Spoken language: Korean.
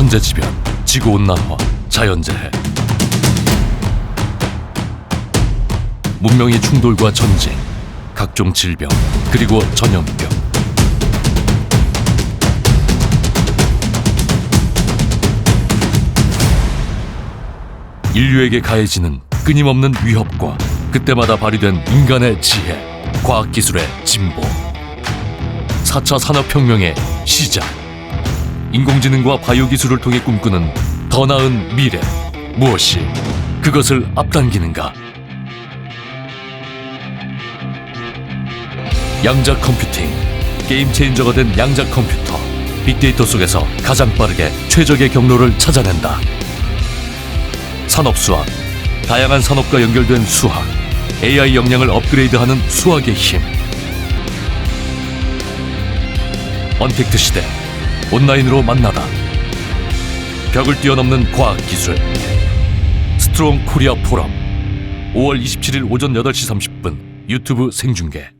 천재지변, 지구온난화, 자연재해. 문명의 충돌과 전쟁, 각종 질병, 그리고 전염병. 인류에게 가해지는 끊임없는 위협과 그때마다 발휘된 인간의 지혜, 과학기술의 진보. 4차 산업혁명의 시작 인공지능과 바이오 기술을 통해 꿈꾸는 더 나은 미래 무엇이 그것을 앞당기는가? 양자 컴퓨팅 게임 체인저가 된 양자 컴퓨터 빅데이터 속에서 가장 빠르게 최적의 경로를 찾아낸다. 산업 수학 다양한 산업과 연결된 수학 AI 역량을 업그레이드하는 수학의 힘. 언택트 시대 온라인으로 만나다. 벽을 뛰어넘는 과학 기술. 스트롱 코리아 포럼. 5월 27일 오전 8시 30분. 유튜브 생중계